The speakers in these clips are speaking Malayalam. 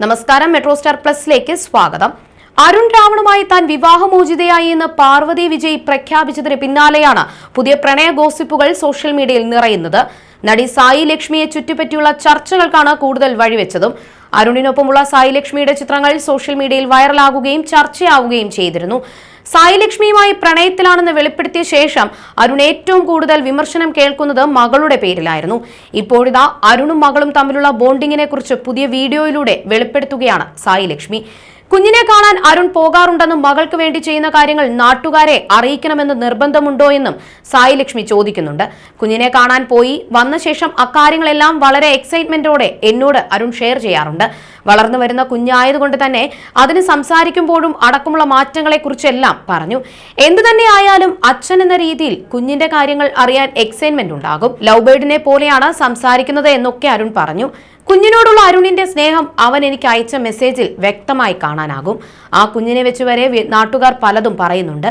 നമസ്കാരം മെട്രോ സ്റ്റാർ പ്ലസിലേക്ക് സ്വാഗതം. അരുൺ രാവണുമായി താൻ വിവാഹമോചിതയായി എന്ന് പാർവതി വിജയ് പ്രഖ്യാപിച്ചതിന് പിന്നാലെയാണ് പുതിയ പ്രണയ ഗോസിപ്പുകൾ സോഷ്യൽ മീഡിയയിൽ നിറയുന്നത്. നടി സായി ലക്ഷ്മിയെ ചുറ്റിപ്പറ്റിയുള്ള ചർച്ചകൾക്കാണ് കൂടുതൽ വഴിവെച്ചതും. അരുണിനൊപ്പമുള്ള സായി ലക്ഷ്മിയുടെ ചിത്രങ്ങൾ സോഷ്യൽ മീഡിയയിൽ വൈറലാകുകയും ചർച്ചയാവുകയും ചെയ്തിരുന്നു. സായി ലക്ഷ്മിയുമായി പ്രണയത്തിലാണെന്ന് വെളിപ്പെടുത്തിയ ശേഷം അരുൺ ഏറ്റവും കൂടുതൽ വിമർശനം കേൾക്കുന്നത് മകളുടെ പേരിലായിരുന്നു. ഇപ്പോഴിതാ അരുണും മകളും തമ്മിലുള്ള ബോണ്ടിങ്ങിനെ കുറിച്ച് പുതിയ വീഡിയോയിലൂടെ വെളിപ്പെടുത്തുകയാണ് സായി ലക്ഷ്മി കുഞ്ഞിനെ കാണാൻ അരുൺ പോകാറുണ്ടെന്നും മകൾക്ക് വേണ്ടി ചെയ്യുന്ന കാര്യങ്ങൾ നാട്ടുകാരെ അറിയിക്കണമെന്ന് നിർബന്ധമുണ്ടോ എന്നും സായി ലക്ഷ്മി ചോദിക്കുന്നുണ്ട്. കുഞ്ഞിനെ കാണാൻ പോയി വന്ന ശേഷം അക്കാര്യങ്ങളെല്ലാം വളരെ എക്സൈറ്റ്മെന്റോടെ എന്നോട് അരുൺ ഷെയർ ചെയ്യാറുണ്ട്. വളർന്നു വരുന്ന കുഞ്ഞായതുകൊണ്ട് തന്നെ അതിന് സംസാരിക്കുമ്പോഴും അടക്കമുള്ള മാറ്റങ്ങളെക്കുറിച്ചെല്ലാം പറഞ്ഞു. എന്തു തന്നെയായാലും അച്ഛൻ എന്ന രീതിയിൽ കുഞ്ഞിന്റെ കാര്യങ്ങൾ അറിയാൻ എക്സൈറ്റ്മെന്റ് ഉണ്ടാകും. ലവ് ബേർഡിനെ പോലെയാണ് സംസാരിക്കുന്നത് എന്നൊക്കെ അരുൺ പറഞ്ഞു. കുഞ്ഞിനോടുള്ള അരുണിന്റെ സ്നേഹം അവൻ എനിക്ക് അയച്ച മെസ്സേജിൽ വ്യക്തമായി കാണാനാകും. ആ കുഞ്ഞിനെ വെച്ച് വരെ നാട്ടുകാർ പലതും പറയുന്നുണ്ട്.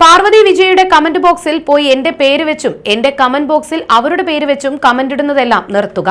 പാർവതി വിജയയുടെ കമന്റ് ബോക്സിൽ പോയി എന്റെ പേര് വെച്ചും എന്റെ കമന്റ് ബോക്സിൽ അവരുടെ പേര് വെച്ചും കമന്റ് ഇടുന്നതെല്ലാം നിർത്തുക.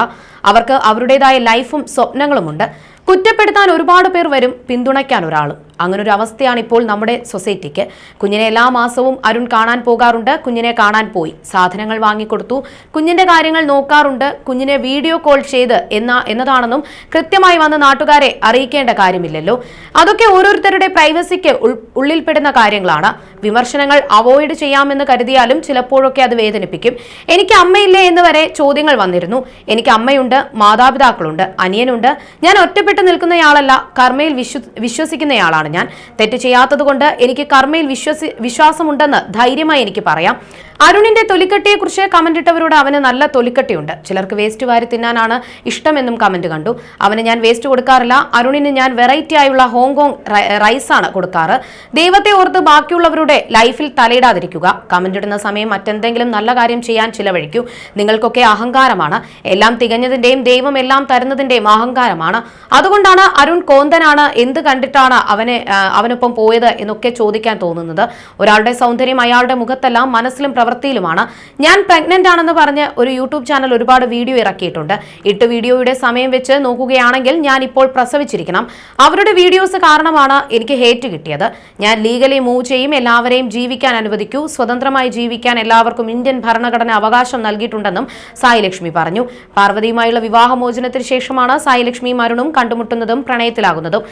അവർക്ക് അവരുടേതായ ലൈഫും സ്വപ്നങ്ങളുമുണ്ട്. കുറ്റപ്പെടുത്താൻ ഒരുപാട് പേർ വരും പിന്തുണയ്ക്കാൻ ഒരാൾ അങ്ങനൊരു അവസ്ഥയാണ് ഇപ്പോൾ നമ്മുടെ സൊസൈറ്റിക്ക്. കുഞ്ഞിനെ എല്ലാ മാസവും അരുൺ കാണാൻ പോകാറുണ്ട് കുഞ്ഞിനെ കാണാൻ പോയി. സാധനങ്ങൾ വാങ്ങിക്കൊടുത്തു കുഞ്ഞിന്റെ കാര്യങ്ങൾ നോക്കാറുണ്ട് കുഞ്ഞിനെ വീഡിയോ കോൾ ചെയ്ത് എന്ന എന്നതാണെന്നും കൃത്യമായി വന്ന് നാട്ടുകാരെ അറിയിക്കേണ്ട കാര്യമില്ലല്ലോ. അതൊക്കെ ഓരോരുത്തരുടെ പ്രൈവസിക്ക് ഉള്ളിൽപ്പെടുന്ന കാര്യങ്ങളാണ്. വിമർശനങ്ങൾ അവോയ്ഡ് ചെയ്യാമെന്ന് കരുതിയാലും ചിലപ്പോഴൊക്കെ അത് വേദനിപ്പിക്കും. എനിക്ക് അമ്മയില്ലേ എന്ന് വരെ ചോദ്യങ്ങൾ വന്നിരുന്നു. എനിക്ക് അമ്മയുണ്ട് മാതാപിതാക്കളുണ്ട് അനിയനുണ്ട്. ഞാൻ ഒറ്റപ്പെട്ടു നിൽക്കുന്നയാളല്ല കർമ്മയിൽ വിശ്വ വിശ്വസിക്കുന്നയാളാണ് ഞാൻ. തെറ്റ് ചെയ്യാത്തതുകൊണ്ട് എനിക്ക് കർമ്മയിൽ വിശ്വസി വിശ്വാസമുണ്ടെന്ന് ധൈര്യമായി എനിക്ക് പറയാം. അരുണിന്റെ തൊലിക്കട്ടിയെക്കുറിച്ച് കമന്റ് ഇട്ടവരോട് അവന് നല്ല തൊലിക്കട്ടിയുണ്ട്. ചിലർക്ക് വേസ്റ്റ് വാരി തിന്നാനാണ് ഇഷ്ടമെന്നും കമന്റ് കണ്ടു. അവന് ഞാൻ വേസ്റ്റ് കൊടുക്കാറില്ല. അരുണിന് ഞാൻ വെറൈറ്റി ആയുള്ള ഹോങ്കോങ് റൈസാണ് കൊടുക്കാറ്. ദൈവത്തെ ഓർത്ത് ബാക്കിയുള്ളവരുടെ ലൈഫിൽ തലയിടാതിരിക്കുക. കമന്റ് ഇടുന്ന സമയം മറ്റെന്തെങ്കിലും നല്ല കാര്യം ചെയ്യാൻ ചിലവഴിക്കൂ. നിങ്ങൾക്കൊക്കെ അഹങ്കാരമാണ്. എല്ലാം തികഞ്ഞതിന്റെയും ദൈവം എല്ലാം തരുന്നതിന്റെയും അഹങ്കാരമാണ്. അതുകൊണ്ടാണ് അരുൺ കോന്തനാണ് എന്ത് കണ്ടിട്ടാണ് അവനെ അവനൊപ്പം പോയത് എന്നൊക്കെ ചോദിക്കാൻ തോന്നുന്നത്. ഒരാളുടെ സൗന്ദര്യം അയാളുടെ മുഖത്തെല്ലാം മനസ്സിലും പ്രവൃത്തിയിലുമാണ്. ഞാൻ പ്രഗ്നന്റ് ആണെന്ന് പറഞ്ഞ് ഒരു യൂട്യൂബ് ചാനൽ ഒരുപാട് വീഡിയോ ഇറക്കിയിട്ടുണ്ട്. ഇട്ട് വീഡിയോയുടെ സമയം വെച്ച് നോക്കുകയാണെങ്കിൽ ഞാൻ ഇപ്പോൾ പ്രസവിച്ചിരിക്കണം. അവരുടെ വീഡിയോസ് കാരണമാണ് എനിക്ക് ഹേറ്റ് കിട്ടിയത്. ഞാൻ ലീഗലി മൂവ് ചെയ്യും എല്ലാവരെയും ജീവിക്കാൻ അനുവദിക്കൂ. സ്വതന്ത്രമായി ജീവിക്കാൻ എല്ലാവർക്കും ഇന്ത്യൻ ഭരണഘടന അവകാശം നൽകിയിട്ടുണ്ടെന്നും സായി ലക്ഷ്മി പറഞ്ഞു. പാർവതിയുമായുള്ള വിവാഹമോചനത്തിന് ശേഷമാണ് സായി ലക്ഷ്മി മരുണും കണ്ടുമുട്ടുന്നതും പ്രണയത്തിലാകുന്നതും.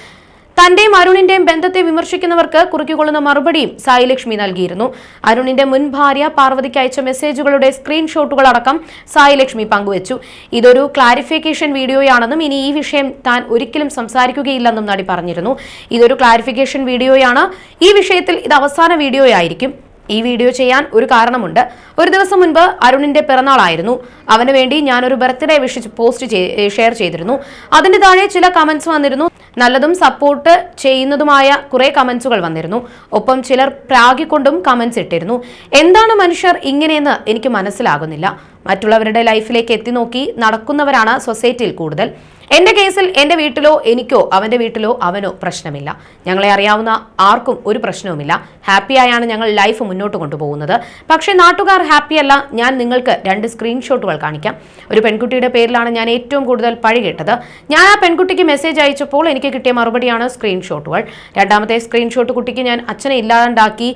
തന്റെയും അരുണിന്റെയും ബന്ധത്തെ വിമർശിക്കുന്നവർക്ക് കുറിക്കുകൊള്ളുന്ന മറുപടിയും സായി ലക്ഷ്മി നൽകിയിരുന്നു. അരുണിന്റെ മുൻ ഭാര്യ പാർവതിക്ക് അയച്ച മെസ്സേജുകളുടെ സ്ക്രീൻഷോട്ടുകൾ അടക്കം സായി ലക്ഷ്മി പങ്കുവച്ചു. ഇതൊരു ക്ലാരിഫിക്കേഷൻ വീഡിയോയാണെന്നും ഇനി ഈ വിഷയം താൻ ഒരിക്കലും സംസാരിക്കുകയില്ലെന്നും നടി പറഞ്ഞിരുന്നു. ഇതൊരു ക്ലാരിഫിക്കേഷൻ വീഡിയോയാണ്. ഈ വിഷയത്തിൽ ഇത് അവസാന വീഡിയോയായിരിക്കും. ഈ വീഡിയോ ചെയ്യാൻ ഒരു കാരണമുണ്ട്. ഒരു ദിവസം മുൻപ് അരുണിന്റെ പിറന്നാളായിരുന്നു. അവന് വേണ്ടി ഞാനൊരു ബർത്ത്ഡേ വിഷ് പോസ്റ്റ് ഷെയർ ചെയ്തിരുന്നു. അതിന്റെ താഴെ ചില കമന്റ്സ് വന്നിരുന്നു. നല്ലതും സപ്പോർട്ട് ചെയ്യുന്നതുമായ കുറെ കമന്റ്സുകൾ വന്നിരുന്നു. ഒപ്പം ചിലർ പ്രാഗിക്കൊണ്ടും കമന്റ്സ് ഇട്ടിരുന്നു. എന്താണ് മനുഷ്യർ ഇങ്ങനെയെന്ന് എനിക്ക് മനസ്സിലാകുന്നില്ല. മറ്റുള്ളവരുടെ ലൈഫിലേക്ക് എത്തി നോക്കി നടക്കുന്നവരാണ് സൊസൈറ്റിയിൽ കൂടുതൽ. എന്റെ കേസിൽ എന്റെ വീട്ടിലോ എനിക്കോ അവന്റെ വീട്ടിലോ അവനോ പ്രശ്നമില്ല. ഞങ്ങളെ അറിയാവുന്ന ആർക്കും ഒരു പ്രശ്നവുമില്ല. ഹാപ്പിയായാണ് ഞങ്ങൾ ലൈഫ് മുന്നോട്ട് കൊണ്ടുപോകുന്നത്. പക്ഷേ നാട്ടുകാർ ഹാപ്പിയല്ല ഞാൻ നിങ്ങൾക്ക് രണ്ട് സ്ക്രീൻഷോട്ടുകൾ കാണിക്കാം. ഒരു പെൺകുട്ടിയുടെ പേരിലാണ് ഞാൻ ഏറ്റവും കൂടുതൽ പഴി കേട്ടത്. ഞാൻ ആ പെൺകുട്ടിക്ക് മെസ്സേജ് അയച്ചപ്പോൾ എനിക്ക് കിട്ടിയ മറുപടിയാണ് സ്ക്രീൻഷോട്ടുകൾ രണ്ടാമത്തെ സ്ക്രീൻഷോട്ട് കുട്ടിക്ക് ഞാൻ അച്ഛനെ ഇല്ലാണ്ടാക്കി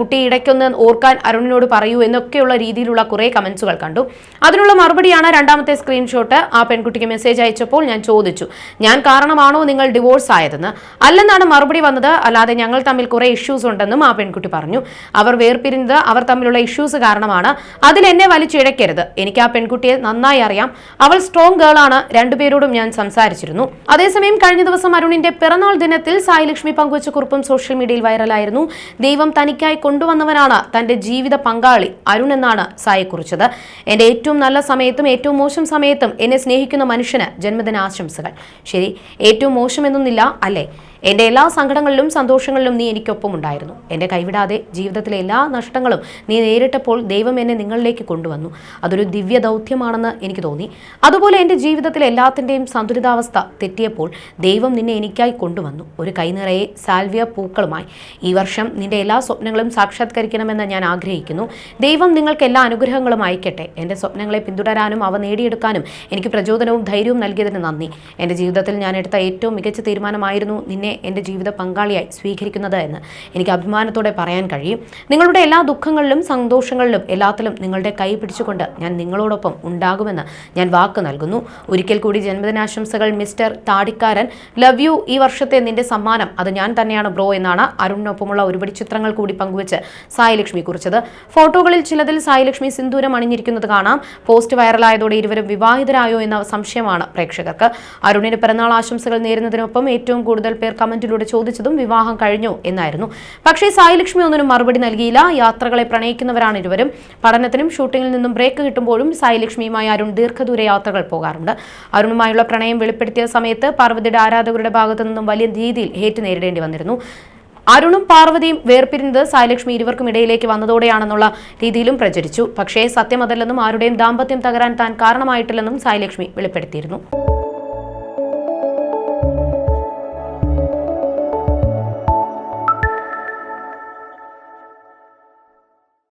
കുട്ടി ഇടയ്ക്കൊന്ന് ഓർക്കാൻ അരുണിനോട് പറയൂ എന്നൊക്കെയുള്ള രീതിയിലുള്ള കുറേ കമൻസുകൾ കണ്ടു. അതിനുള്ള മറുപടിയാണ് രണ്ടാമത്തെ സ്ക്രീൻഷോട്ട് ആ പെൺകുട്ടിക്ക് മെസ്സേജ് അയച്ചപ്പോൾ ഞാൻ ചോദിച്ചു. ഞാൻ കാരണമാണോ നിങ്ങൾ ഡിവോഴ്സ് ആയതെന്ന്? അല്ലെന്നാണ് മറുപടി വന്നത്. അല്ലാതെ ഞങ്ങൾ തമ്മിൽ കുറെ ഇഷ്യൂസ് ഉണ്ടെന്നും ആ പെൺകുട്ടി പറഞ്ഞു. അവർ വേർപിരിഞ്ഞത് അവർ തമ്മിലുള്ള ഇഷ്യൂസ് കാരണമാണ്. അതിൽ എന്നെ വലിച്ചിഴക്കരുത്. എനിക്ക് ആ പെൺകുട്ടിയെ നന്നായി അറിയാം. അവൾ സ്ട്രോങ് ഗേൾ ആണ്. രണ്ടുപേരോടും ഞാൻ സംസാരിച്ചിരുന്നു. അതേസമയം കഴിഞ്ഞ ദിവസം അരുണിന്റെ പിറന്നാൾ ദിനത്തിൽ സായി ലക്ഷ്മി പങ്കുവച്ച കുറിപ്പും സോഷ്യൽ മീഡിയയിൽ വൈറലായിരുന്നു ദൈവം തനിക്കായി കൊണ്ടുവന്നവനാണ് തന്റെ ജീവിത പങ്കാളി അരുൺ എന്നാണ് സായി കുറിച്ചത്. എന്റെ ഏറ്റവും നല്ല സമയത്തും ഏറ്റവും മോശം സമയത്തും എന്നെ സ്നേഹിക്കുന്ന മനുഷ്യന് ജന്മദിനാശംസകൾ ശരി ഏറ്റവും മോശമെന്നൊന്നില്ല അല്ലേ? എന്റെ എല്ലാ സങ്കടങ്ങളിലും സന്തോഷങ്ങളിലും നീ എനിക്കൊപ്പം ഉണ്ടായിരുന്നു എന്റെ കൈവിടാതെ ജീവിതത്തിലെ എല്ലാ നഷ്ടങ്ങളും നീ നേരിട്ടപ്പോൾ ദൈവം എന്നെ നിങ്ങളിലേക്ക് കൊണ്ടുവന്നു. അതൊരു ദിവ്യ ദൗത്യമാണെന്ന് എനിക്ക് തോന്നി. അതുപോലെ എന്റെ ജീവിതത്തിലെ എല്ലാത്തിന്റെയും സന്തുലിതാവസ്ഥ തെറ്റിയപ്പോൾ ദൈവം നിന്നെ എനിക്കായി കൊണ്ടുവന്നു. ഒരു കൈനിറയെ സാൽവിയ പൂക്കളുമായി. ഈ വർഷം നിന്റെ എല്ലാ സ്വപ്നങ്ങളും സാക്ഷാത്കരിക്കണമെന്ന് ഞാൻ ആഗ്രഹിക്കുന്നു. ദൈവം നിങ്ങൾക്ക് എല്ലാ അനുഗ്രഹങ്ങളും അയക്കട്ടെ. എന്റെ സ്വപ്നങ്ങളെ പിന്തുടരാനും അവ നേടിയെടുക്കാനും എനിക്ക് പ്രചോദനവും ധൈര്യവും നൽകിയതിന് നന്ദി. എന്റെ ജീവിതത്തിൽ ഞാൻ എടുത്ത ഏറ്റവും മികച്ച തീരുമാനമായിരുന്നു നിന്നെ എന്റെ ജീവിത പങ്കാളിയായി സ്വീകരിക്കുന്നത് എന്ന് എനിക്ക് അഭിമാനത്തോടെ പറയാൻ കഴിയും. നിങ്ങളുടെ എല്ലാ ദുഃഖങ്ങളിലും സന്തോഷങ്ങളിലും എല്ലാത്തിലും നിങ്ങളുടെ കൈ പിടിച്ചുകൊണ്ട് ഞാൻ നിങ്ങളോടൊപ്പം ഉണ്ടാകുമെന്ന് ഞാൻ വാക്ക് നൽകുന്നു. ഒരിക്കൽ കൂടി ജന്മദിനാശംസകൾ മിസ്റ്റർ താടിക്കാരൻ. ലവ് യു ഈ വർഷത്തെ നിന്റെ സമ്മാനം അത് ഞാൻ തന്നെയാണ് ബ്രോ എന്നാണ് അരുണിനൊപ്പമുള്ള ഒരുപാട് ചിത്രങ്ങൾ കൂടി പങ്കുവച്ച് സായിലക്ഷ്മി കുറിച്ചത്. ഫോട്ടോകളിൽ ചിലതിൽ സായിലക്ഷ്മി സിന്ദൂരം അണിഞ്ഞിരിക്കുന്നത് കാണാം. പോസ്റ്റ് വൈറലായതോടെ ഇരുവരും വിവാഹിതരായോ എന്ന സംശയമാണ് പ്രേക്ഷകർക്ക്. അരുണിന് പിറന്നാൾ ആശംസകൾ നേരുന്നതിനൊപ്പം ഏറ്റവും കൂടുതൽ പേർ കമന്റിലൂടെ ചോദിച്ചതും വിവാഹം കഴിഞ്ഞു എന്നായിരുന്നു. പക്ഷേ സായിലക്ഷ്മി ഒന്നിനും മറുപടി നൽകിയില്ല. യാത്രകളെ പ്രണയിക്കുന്നവരാണ് ഇരുവരും. പഠനത്തിനും ഷൂട്ടിങ്ങിൽ നിന്നും ബ്രേക്ക് കിട്ടുമ്പോഴും സായിലക്ഷ്മിയുമായി അരുൺ ദീർഘദൂര യാത്രകൾ പോകാറുണ്ട്. അരുണുമായുള്ള പ്രണയം വെളിപ്പെടുത്തിയ സമയത്ത് പാർവതിയുടെ ആരാധകരുടെ ഭാഗത്തു നിന്നും വലിയ രീതിയിൽ ഹേറ്റ് നേരിടേണ്ടി വന്നിരുന്നു. അരുണും പാർവതിയും വേർപിരിഞ്ഞത് സായലക്ഷ്മി ഇരുവർക്കും ഇടയിലേക്ക് വന്നതോടെയാണെന്നുള്ള രീതിയിലും പ്രചരിച്ചു. പക്ഷേ സത്യമതല്ലെന്നും ആരുടെയും ദാമ്പത്യം തകരാൻ താൻ കാരണമായിട്ടില്ലെന്നും സായലക്ഷ്മി വെളിപ്പെടുത്തിയിരുന്നു.